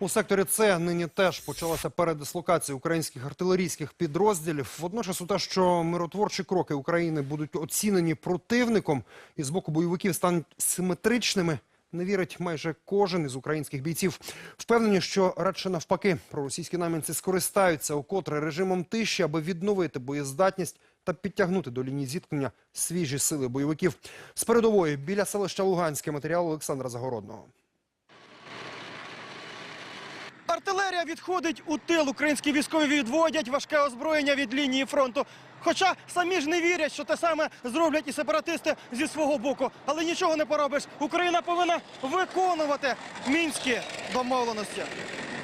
У секторі С нині теж почалася передислокація українських артилерійських підрозділів. Водночас у те, що миротворчі кроки України будуть оцінені противником і з боку бойовиків стануть симетричними, не вірить майже кожен із українських бійців. Впевнені, що радше навпаки проросійські намінці скористаються укотре режимом тиші, аби відновити боєздатність та підтягнути до лінії зіткнення свіжі сили бойовиків. З передової біля селища Луганське матеріал Олександра Загородного. Артилерія відходить у тил. Українські військові відводять важке озброєння від лінії фронту. Хоча самі ж не вірять, що те саме зроблять і сепаратисти зі свого боку. Але нічого не поробиш. Україна повинна виконувати мінські домовленості.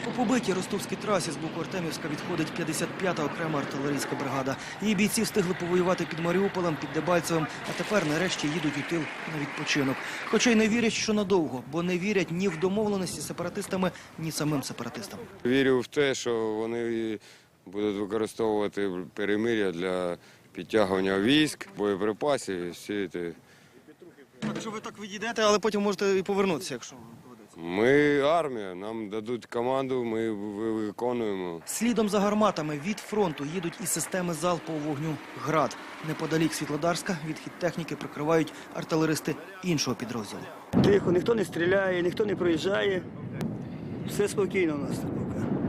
По побитій ростовській трасі з боку Артемівська відходить 55-та окрема артилерійська бригада. Її бійці встигли повоювати під Маріуполем, під Дебальцевим, а тепер нарешті їдуть у тил на відпочинок. Хоча й не вірять, що надовго, бо не вірять ні в домовленості з сепаратистами, ні самим сепаратистам. Вірю в те, що вони будуть використовувати перемир'я для підтягування військ, боєприпасів і всі те. Якщо ви так відійдете, але потім можете і повернутися, якщо. Ми армія, нам дадуть команду, ми виконуємо. Слідом за гарматами від фронту їдуть і системи залпового вогню «Град». Неподалік Світлодарська відхід техніки прикривають артилеристи іншого підрозділу. Тихо, ніхто не стріляє, ніхто не проїжджає. Все спокійно у нас тут поки.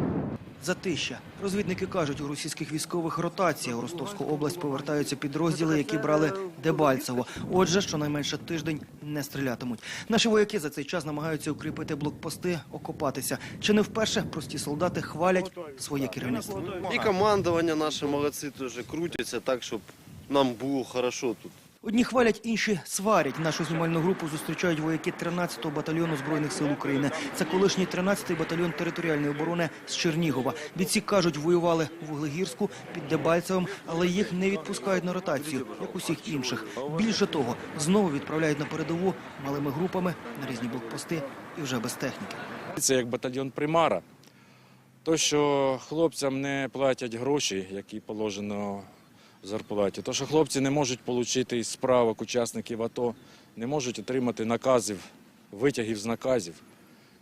Затища. Розвідники кажуть, у російських військових ротація у Ростовську область повертаються підрозділи, які брали Дебальцево. Отже, щонайменше тиждень не стрілятимуть. Наші вояки за цей час намагаються укріпити блокпости, окопатися. Чи не вперше прості солдати хвалять своє керівництво? І командування наше молодці теж крутяться так, щоб нам було хорошо тут. Одні хвалять, інші сварять. Нашу знімальну групу зустрічають вояки 13-го батальйону збройних сил України. Це колишній 13-й батальйон територіальної оборони з Чернігова. Бійці кажуть, воювали в Вуглегірську під Дебальцевим, але їх не відпускають на ротацію, як усіх інших. Більше того, знову відправляють на передову малими групами на різні блокпости і вже без техніки. Це як батальйон примара. То, що хлопцям не платять гроші, які положено в зарплаті, то, що хлопці не можуть отримати із справок учасників АТО, не можуть отримати наказів, витягів з наказів,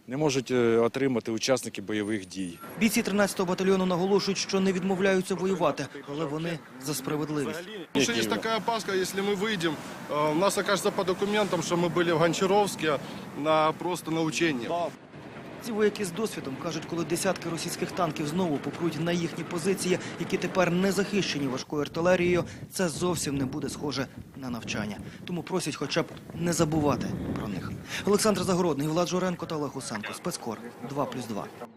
не можуть е, отримати учасники бойових дій. Бійці 13-го батальйону наголошують, що не відмовляються воювати, але вони за справедливість. Потому что есть такая опаска, если мы выйдем, э, у нас окажется по документам, что мы были в Гончаровске на просто на учении. Ці вояки з досвідом кажуть, коли десятки російських танків знову попруть на їхні позиції, які тепер не захищені важкою артилерією, це зовсім не буде схоже на навчання. Тому просять хоча б не забувати про них. Олександр Загородний, Влад Журенко та Олег Усенко. Спецкор 2+,2.